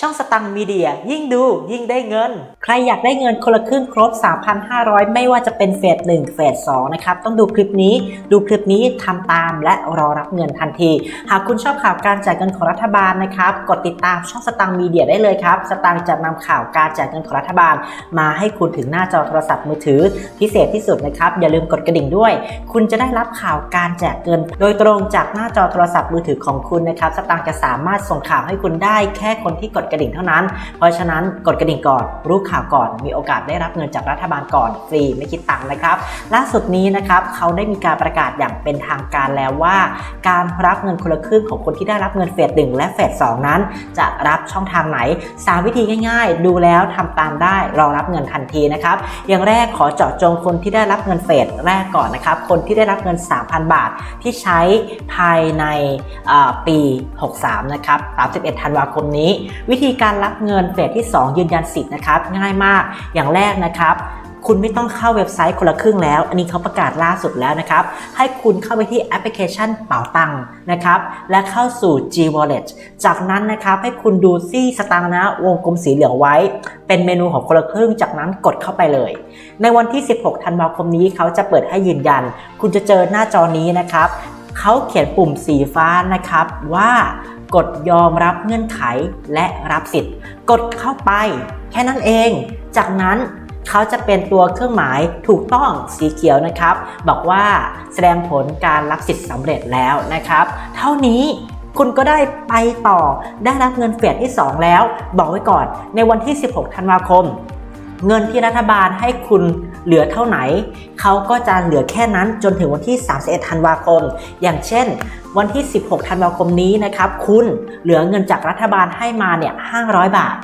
ช่องสตังมีเดีย ยิ่งดูยิ่งได้เงิน ใครอยากได้เงินคนละครึ่งครบ 3,500 ไม่ว่าจะเป็นเฟส1เฟส2นะครับ ต้องดูคลิปนี้ ดูคลิปนี้ทำตามและรอรับเงินทันที หากคุณชอบข่าวการแจกเงินของรัฐบาลนะครับ กดติดตามช่องสตังมีเดียได้เลยครับ สตังจะนำข่าวการแจกเงินของรัฐบาล มาให้คุณถึงหน้าจอโทรศัพท์มือถือ พิเศษที่สุดนะครับ อย่าลืมกดกระดิ่งด้วย คุณจะได้รับข่าวการแจกเงิน โดยตรงจากหน้าจอโทรศัพท์มือถือของคุณนะครับ สตางจะสามารถส่งข่าวให้คุณได้แค่คนที่กดกระดิ่งเท่านั้น เพราะฉะนั้นกดกระดิ่งก่อนรู้ข่าวก่อน มีโอกาสได้รับเงินจากรัฐบาลก่อนฟรีไม่คิดตังค์นะครับ ล่าสุดนี้นะครับเขาได้มีการประกาศอย่างเป็นทางการแล้วว่า การรับเงินคนละครึ่งของคนที่ได้รับเงินเฟสหนึ่งและเฟสสองนั้น จะรับช่องทางไหน3วิธีง่าย ๆ ดูแล้วทำตามได้รอรับเงินทันทีนะครับอย่างแรกขอเจาะจงคนที่ได้รับเงินเฟสแรกก่อนนะครับคนที่ได้รับเงิน 3,000 บาทที่ใช้ภายในปี 63 นะครับ 31 ธันวาคมนี้วิธีการรับเงินเฟสที่ 2 ยืนยันสิทธิ์นะครับ ง่ายมากอย่างแรกนะครับคุณไม่ต้องเข้าเว็บไซต์คนละครึ่งแล้ว อันนี้เขาประกาศล่าสุดแล้วนะครับ ให้คุณเข้าไปที่แอปพลิเคชันเป๋าตังค์นะครับ และเข้าสู่ G Wallet จากนั้นนะครับให้คุณดูซี่สตางค์นะวงกลมสีเหลืองไว้ เป็นเมนูของคนละครึ่ง จากนั้นกดเข้าไปเลย ในวันที่ 16 ธันวาคมนี้เขาจะเปิดให้ยืนยัน คุณจะเจอหน้าจอนี้นะครับ เขาเขียนปุ่มสีฟ้านะครับว่า กดยอมรับเงื่อนไขและรับสิทธิ์ กดเข้าไป แค่นั้นเอง จากนั้นเขาจะเป็นตัวเครื่องหมายถูกต้องสีเขียวนะครับ บอกว่าแสดงผลการรับสิทธิ์สำเร็จแล้วนะครับ เท่านี้คุณก็ได้ไปต่อได้รับเงินเฟสที่ 2 แล้ว บอกไว้ก่อนในวันที่ 16 ธันวาคม เงินที่รัฐบาลให้คุณ เหลือเท่าไหน เขาก็จะเหลือแค่นั้นจนถึงวันที่ 31 ธันวาคม อย่างเช่น วันที่ 16 ธันวาคมนี้นะครับ คุณเหลือเงินจากรัฐบาลให้มาเนี่ย500 บาท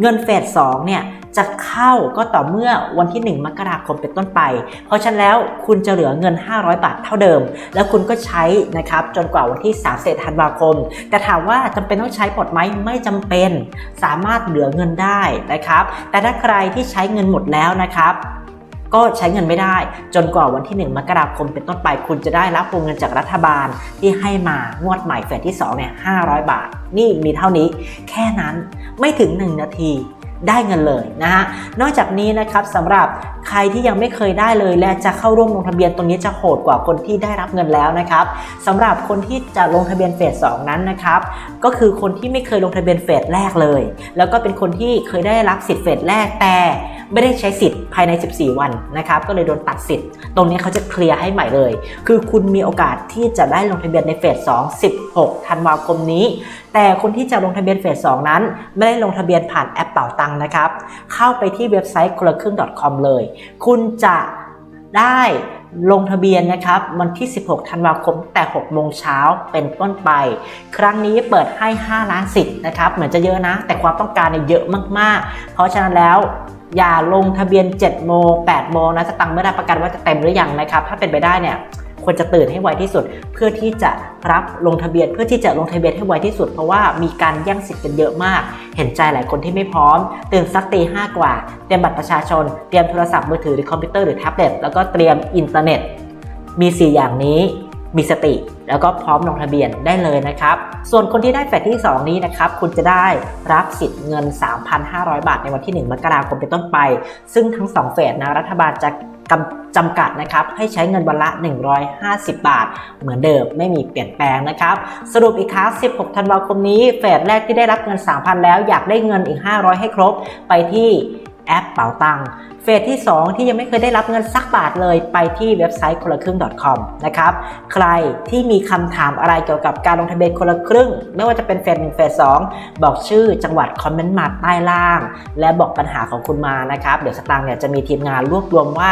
เงินเฟส2เนี่ยจะเข้าก็ต่อเมื่อวันที่ 1 มกราคมเป็นต้นไป เพราะฉะนั้นแล้วคุณจะเหลือเงิน 500 บาทเท่าเดิม แล้วคุณก็ใช้นะครับจนกว่าวันที่31ธันวาคม แต่ถามว่าจำเป็นต้องใช้หมดไหมไม่จำเป็น สามารถเหลือเงินได้นะครับ แต่ถ้าใครที่ใช้เงินหมดแล้วนะครับ ก็ใช้เงินไม่ได้ จนกว่าวันที่ 1 มกราคมเป็นต้นไปคุณจะได้รับวงเงินจากรัฐบาลที่ให้มางวดใหม่เฟสที่2เนี่ย500 บาท นี่มีเท่านี้ แค่นั้นไม่ถึง 1 นาทีได้เงินเลยนะฮะ นอกจากนี้นะครับสำหรับใครที่ยังไม่เคยได้เลย และจะเข้าร่วมลงทะเบียนตรงนี้จะโหดกว่าคนที่ได้รับเงินแล้วนะครับสำหรับคนที่จะลงทะเบียนเฟส2นั้นนะครับก็คือคนที่ไม่เคยลงทะเบียนเฟสแรกเลย แล้วก็เป็นคนที่เคยได้รับสิทธิ์เฟสแรกแต่ ไม่ได้ใช้สิทธิ์ภายใน 14 วันนะครับก็เลยโดนตัดสิทธิ์ ตรงนี้เขาจะเคลียร์ให้ใหม่เลย คือคุณมีโอกาสที่จะได้ลงทะเบียนในเฟส2 16ธันวาคมนี้ แต่คนที่จะลงทะเบียนเฟส2นั้น ไม่ได้ลงทะเบียนผ่านแอปเป๋าตังค์นะครับ เข้าไปที่เว็บไซต์คนละครึ่ง .com เลย คุณจะได้ลงทะเบียนนะครับวันที่ 16 ธันวาคมแต่ 6 โมงเช้าเป็นต้นไป ครั้งนี้เปิดให้ 5 ล้านสิทธิ์นะครับ เหมือนจะเยอะนะ แต่ความต้องการเนี่ยเยอะมากๆ เพราะฉะนั้นแล้ว อย่าลงทะเบียน7โมง8โมงนะจะตังค์ไม่ได้ประกันว่าจะเต็มหรือยังนะครับ ถ้าเป็นไปได้เนี่ยควรจะตื่นให้ไวที่สุด เพื่อที่จะรับลงทะเบียนเพื่อที่จะลงทะเบียนให้ไวที่สุด เพราะว่ามีการแย่งสิทธิ์กันเยอะมาก เห็นใจหลายคนที่ไม่พร้อม ตื่นสักตีห้ากว่า เตรียมบัตรประชาชน เตรียมโทรศัพท์มือถือหรือคอมพิวเตอร์หรือแท็บเล็ตแล้วก็เตรียมอินเทอร์เน็ต มี 4 อย่างนี้มีสติแล้วก็พร้อมลงทะเบียนได้เลยนะครับ ส่วนคนที่ได้แฟสที่ 2 นี้นะครับ คุณจะได้รับสิทธิ์เงิน 3,500 บาทในวันที่ 1 มกราคมเป็นต้นไป ซึ่งทั้ง 2 เฟสนะรัฐบาลจะกำจำกัดนะครับให้ใช้เงินวันละ 150 บาท เหมือนเดิมไม่มีเปลี่ยนแปลงนะครับ สรุปอีกครั้ง 16 ธันวาคมนี้เฟสแรกที่ได้รับเงิน 3,000 แล้วอยากได้เงินอีก 500 ให้ครบไปที่ แอปเป๋าตังเฟสที่ 2 ที่ยังไม่เคยได้รับเงินสักบาทเลยไปที่เว็บไซต์คนละครึ่ง .com นะครับใครที่มีคำถามอะไรเกี่ยวกับการลงทะเบียนคนละครึ่ง ไม่ว่าจะเป็นเฟสหนึ่งเฟส2บอกชื่อจังหวัดคอมเมนต์มาใต้ล่าง และบอกปัญหาของคุณมานะครับ เดี๋ยวสตางค์เนี่ยจะมีทีมงานรวบรวมว่า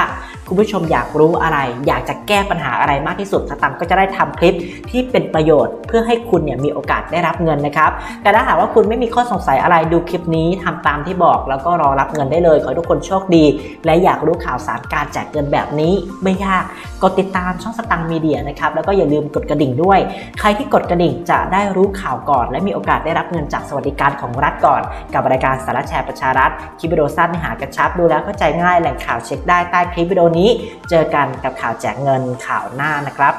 คุณผู้ชมอยากรู้อะไร อยากจะแก้ปัญหาอะไรมากที่สุดสตังก็จะได้ทำคลิปที่เป็นประโยชน์ เพื่อให้คุณเนี่ยมีโอกาสได้รับเงินนะครับแต่ถ้าหากว่าคุณไม่มีข้อสงสัยอะไรดูคลิปนี้ทำตามที่บอกแล้วก็รอรับเงินได้เลย ขอให้ทุกคนโชคดี และอยากรู้ข่าวสารการแจกเงินแบบนี้ไม่ยาก กดติดตามช่องสตังมีเดียนะครับแล้วก็อย่าลืมกดกระดิ่งด้วย ใครที่กดกระดิ่งจะได้รู้ข่าวก่อน และมีโอกาสได้รับเงินจากสวัสดิการของรัฐก่อน กับรายการสารแชร์ประชารัฐคลิปวิดีโอสั้นเนื้อหากระชับดูแล้วเข้าใจง่ายแหล่งข่าวเช็คได้ใต้คลิปวิดีโอนี้ เจอกันกับข่าวแจกเงินข่าวหน้านะครับ